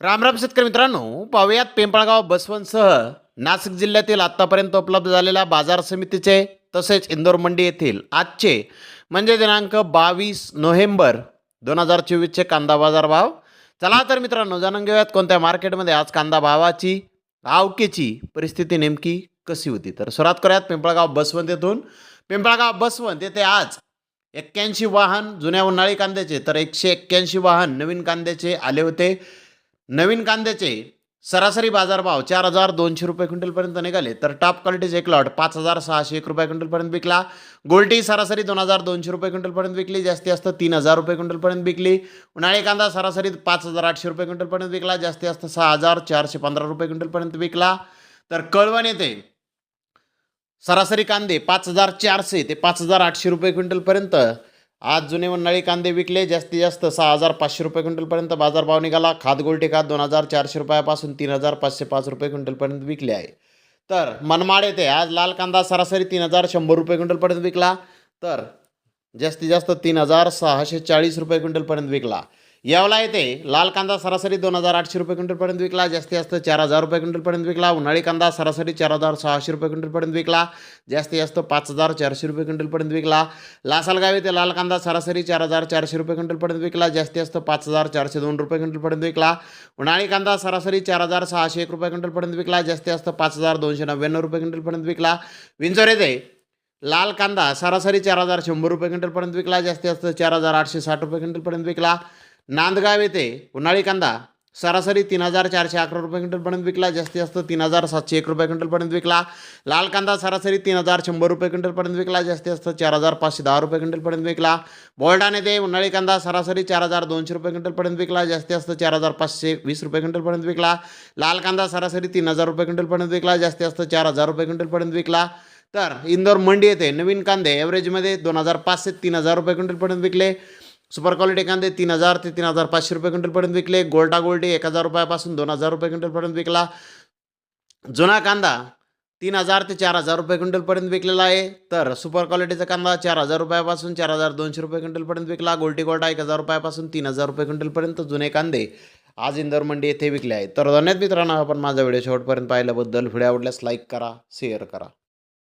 रामराम शेतकरी मित्रांनो पाहुयात पिंपळगाव बसवंतसह नाशिक जिल्ह्यातील आत्तापर्यंत उपलब्ध झालेल्या बाजार समितीचे तसेच इंदोर मंडी येथील आजचे म्हणजे दिनांक बावीस नोव्हेंबर दोन हजार चोवीसचे कांदा बाजार भाव. चला तर मित्रांनो जाणून घेऊयात कोणत्या मार्केटमध्ये आज कांदा भावाची आवकेची परिस्थिती नेमकी कशी होती. तर सुरुवात करूयात पिंपळगाव बसवंत येथून. पिंपळगाव बसवंत येथे आज एक्क्याऐंशी वाहन जुन्या उन्हाळी कांद्याचे तर एकशे एक्क्याऐंशी वाहन नवीन कांद्याचे आले होते. नवीन कांद्याचे सरासरी बाजारभाव चार हजार दोनशे रुपये क्विंटलपर्यंत निघाले तर टॉप क्वालिटीचे एक लॉट पाच हजार सहाशे एक रुपये क्विंटलपर्यंत विकला. गोल्टी सरासरी दोन हजार दोनशे रुपये क्विंटलपर्यंत विकली जास्ती जास्त तीन हजार रुपये क्विंटलपर्यंत विकली. उन्हाळी कांदा सरासरी पाच हजार आठशे रुपये क्विंटलपर्यंत विकला जास्ती जास्त सहा हजार चारशे पंधरा रुपये क्विंटलपर्यंत विकला. तर कळवण येते सरासरी कांदे पाच हजार चारशे ते पाच हजार आठशे रुपये क्विंटलपर्यंत आज जुने उन्हाळी कांदे विकले जास्तीत जास्त सहा हजार पाचशे रुपये क्विंटलपर्यंत बाजारभाव निघाला. खात गोल्टी खात दोन हजार चारशे रुपयापासून तीन हजार पाचशे पाच रुपये क्विंटलपर्यंत विकले आहे. तर मनमाड येथे आज लाल कांदा सरासरी तीन हजार शंभर रुपये क्विंटलपर्यंत विकला. तर जास्तीत जास्त तीन हजार सहाशे चाळीस रुपये क्विंटलपर्यंत विकला. यावला येथे लाल कांदा सरासरी दोन हजार आठशे रुपये क्विंटलपर्यंत विकला जास्तीत जास्त चार हजार रुपये क्विंटलपर्यंत विकला उन्हाळी कांदा सरासरी चार हजार सहाशे रुपये क्विंटलपर्यंत विकला जास्तीत जास्त पाच हजार चारशे रुपये क्विंटलपर्यंत विकला लासलगाव येथे लाल कांदा सरासरी चार हजार चारशे रुपये क्विंटलपर्यंत विकला जास्तीत जास्त पाच हजार चारशे दोन रुपये क्विंटलपर्यंत विकला उन्हाळी कांदा सरासरी चार हजार सहाशे एक रुपये क्विंटलपर्यंत विकला जास्तीत जास्त पाच हजार दोनशे नव्याण्णव रुपये क्विंटलपर्यंत विकला विंचोर येथे लाल कांदा सरासरी चार हजार शंभर रुपये क्विंटलपर्यंत विकला जास्तीत जास्त चार हजार आठशे साठ रुपये क्विंटलपर्यंत विकला नांदगाव येथे उन्हाळी कांदा सरासरी तीन हजार चारशे अकरा रुपये क्विंटलपर्यंत विकला. जास्तीत जास्त तीन हजार सातशे एक रुपये क्विंटलपर्यंत विकला. लाल कांदा सरासरी तीन हजार शंभर रुपये क्विंटलपर्यंत विकला. जास्तीत जास्त चार हजार पाचशे दहा रुपये क्विंटलपर्यंत विकला. बोल्डान येथे उन्हाळी कांदा सरासरी चार हजार दोनशे रुपये क्विंटलपर्यंत विकला. जास्तीत जास्त चार हजार पाचशे वीस रुपये क्विंटलपर्यंत विकला. लाल कांदा सरासरी तीन हजार रुपये क्विंटलपर्यंत विकला. जास्तीत जास्त चार हजार रुपये क्विंटलपर्यंत विकला. तर इंदोर मंडी येथे नवीन कांदे ॲव्हरेजमध्ये दोन हजार पाचशे तीन हजार रुपये क्विंटलपर्यंत विकले. सुपर क्वालिटी कांदे तीन हजार ते तीन हजार पाचशे रुपये क्विंटलपर्यंत विकले. गोल्टा गोल्डी एक हजार रुपयापासून दोन हजार रुपये क्विंटलपर्यंत विकला. जुना कांदा तीन हजार ते चार हजार रुपये क्विंटलपर्यंत विकलेला आहे. तर सुपर क्वालिटीचा कांदा चार हजार रुपयापासून चार हजार दोनशे रुपये क्विंटलपर्यंत विकला. गोल्टी गोल्टा एक हजार रुपयापासून तीन हजार रुपये क्विंटलपर्यंत जुने कांदे आज इंदोर मंडी येथे विकले आहेत. तर धन्यवाद मित्रांनो आपण माझा व्हिडिओ शेवटपर्यंत पाहिल्याबद्दल. व्हिडिओ आवडल्यास लाईक करा शेअर करा.